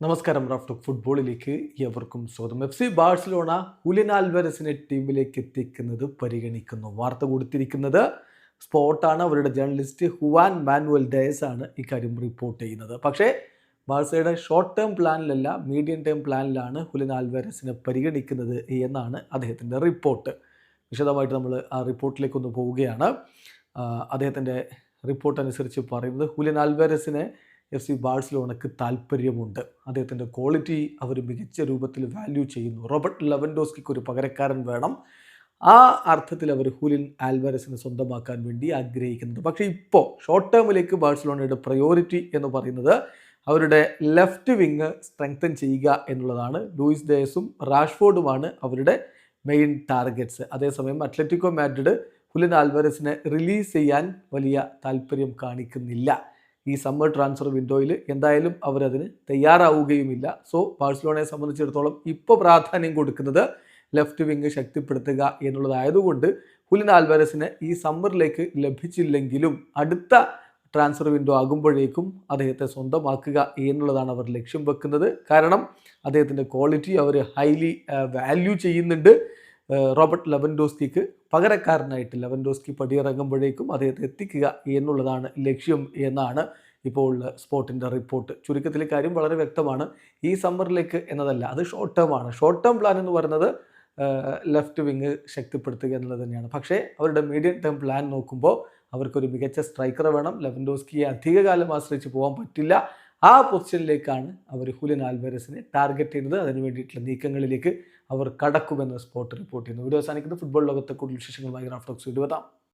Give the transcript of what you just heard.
നമസ്കാരം റാഫ്റ്റ് ഫുട്ബോളിലേക്ക് എവർക്കും സ്വാഗതം. എഫ് സി ബാഴ്സലോണ ഹുലിൻ ആൽവരസിനെ ടീമിലേക്ക് എത്തിക്കുന്നത് പരിഗണിക്കുന്നു. വാർത്ത കൊടുത്തിരിക്കുന്നത് സ്പോട്ടാണ്. അവരുടെ ജേർണലിസ്റ്റ് ഹുവാൻ മാനുവൽ ഡയസ് ആണ് ഇക്കാര്യം റിപ്പോർട്ട് ചെയ്യുന്നത്. പക്ഷേ ബാഴ്സയുടെ ഷോർട്ട് ടേം പ്ലാനിലല്ല മീഡിയം ടേം പ്ലാനിലാണ് ഹുലിൻ ആൽവരസിനെ പരിഗണിക്കുന്നത് എന്നാണ് അദ്ദേഹത്തിന്റെ റിപ്പോർട്ട്. വിശദമായിട്ട് നമ്മൾ ആ റിപ്പോർട്ടിലേക്കൊന്ന് പോവുകയാണ്. അദ്ദേഹത്തിന്റെ റിപ്പോർട്ട് അനുസരിച്ച് പറയുന്നത് ഹുലിൻ ആൽവരസിനെ എഫ് സി ബാഴ്സലോണക്ക് താല്പര്യമുണ്ട്. അദ്ദേഹത്തിന്റെ ക്വാളിറ്റി അവർ മികച്ച രൂപത്തിൽ വാല്യൂ ചെയ്യുന്നു. റോബർട്ട് ലെവൻഡോസ്കിക്ക് ഒരു പകരക്കാരൻ വേണം. ആ അർത്ഥത്തിൽ അവർ ഹുലിൻ ആൽവാരസിനെ സ്വന്തമാക്കാൻ വേണ്ടി ആഗ്രഹിക്കുന്നുണ്ട്. പക്ഷേ ഇപ്പോൾ ഷോർട്ട് ടേമിലേക്ക് ബാഴ്സലോണയുടെ പ്രയോറിറ്റി എന്ന് പറയുന്നത് അവരുടെ ലെഫ്റ്റ് വിങ് സ്ട്രെങ്തൻ ചെയ്യുക എന്നുള്ളതാണ്. ലൂയിസ് ഡേസും റാഷ്ഫോർഡുമാണ് അവരുടെ മെയിൻ ടാർഗറ്റ്സ് അതേസമയം അത്ലറ്റിക്കോ മാഡ്രിഡ് ഹുലിൻ ആൽവാരസിനെ റിലീസ് ചെയ്യാൻ വലിയ താല്പര്യം കാണിക്കുന്നില്ല. ഈ സമ്മർ ട്രാൻസ്ഫർ വിൻഡോയിൽ എന്തായാലും അവരതിന് തയ്യാറാവുകയുമില്ല. സോ ബാഴ്സലോണയെ സംബന്ധിച്ചിടത്തോളം ഇപ്പോൾ പ്രാധാന്യം കൊടുക്കുന്നത് ലെഫ്റ്റ് വിങ് ശക്തിപ്പെടുത്തുക എന്നുള്ളതായതുകൊണ്ട് ഹുലിൻ ആൽവാരസിന് ഈ സമ്മറിലേക്ക് ലഭിച്ചില്ലെങ്കിലും അടുത്ത ട്രാൻസ്ഫർ വിൻഡോ ആകുമ്പോഴേക്കും അദ്ദേഹത്തെ സ്വന്തമാക്കുക എന്നുള്ളതാണ് അവർ ലക്ഷ്യം വെക്കുന്നത്. കാരണം അദ്ദേഹത്തിന്റെ ക്വാളിറ്റി അവർ ഹൈലി വാല്യൂ ചെയ്യുന്നുണ്ട്. റോബർട്ട് ലെവൻഡോസ്കിക്ക് പകരക്കാരനായിട്ട് ലെവൻഡോസ്കി പടിയിറങ്ങുമ്പോഴേക്കും അദ്ദേഹത്തെ എത്തിക്കുക എന്നുള്ളതാണ് ലക്ഷ്യം എന്നാണ് ഇപ്പോൾ സ്പോർട്ടിന്റെ റിപ്പോർട്ട്. ചുരുക്കത്തിൽ കാര്യം വളരെ വ്യക്തമാണ്. ഈ സമ്മറിലേക്ക് എന്നതല്ല അത് ഷോർട്ട് ടേം ആണ്. ഷോർട്ട് ടേം പ്ലാൻ എന്ന് പറയുന്നത് ലെഫ്റ്റ് വിങ് ശക്തിപ്പെടുത്തുക എന്നുള്ളത് തന്നെയാണ്. പക്ഷേ അവരുടെ മീഡിയം ടേം പ്ലാൻ നോക്കുമ്പോൾ അവർക്കൊരു മികച്ച സ്ട്രൈക്കറെ വേണം. ലെവൻഡോസ്കിയെ അധികകാലം ആശ്രയിച്ച് പോകാൻ പറ്റില്ല. ആ പൊസിഷനിലേക്കാണ് അവർ ഹുലിൻ ആൽബേരസിനെ ടാർഗറ്റ് ചെയ്യുന്നത്. അതിന് വേണ്ടിയിട്ടുള്ള നീക്കങ്ങളിലേക്ക് അവർ കടക്കുമെന്ന് സ്പോർട്ട് റിപ്പോർട്ട് ചെയ്യുന്നു. വീഡിയോ അവസാനിക്കുന്നത് ഫുട്ബോൾ ലോകത്തെ കൂടുതൽ വിശേഷങ്ങളുമായി റാഫ്റ്റോക്സ് ഇടുവതാം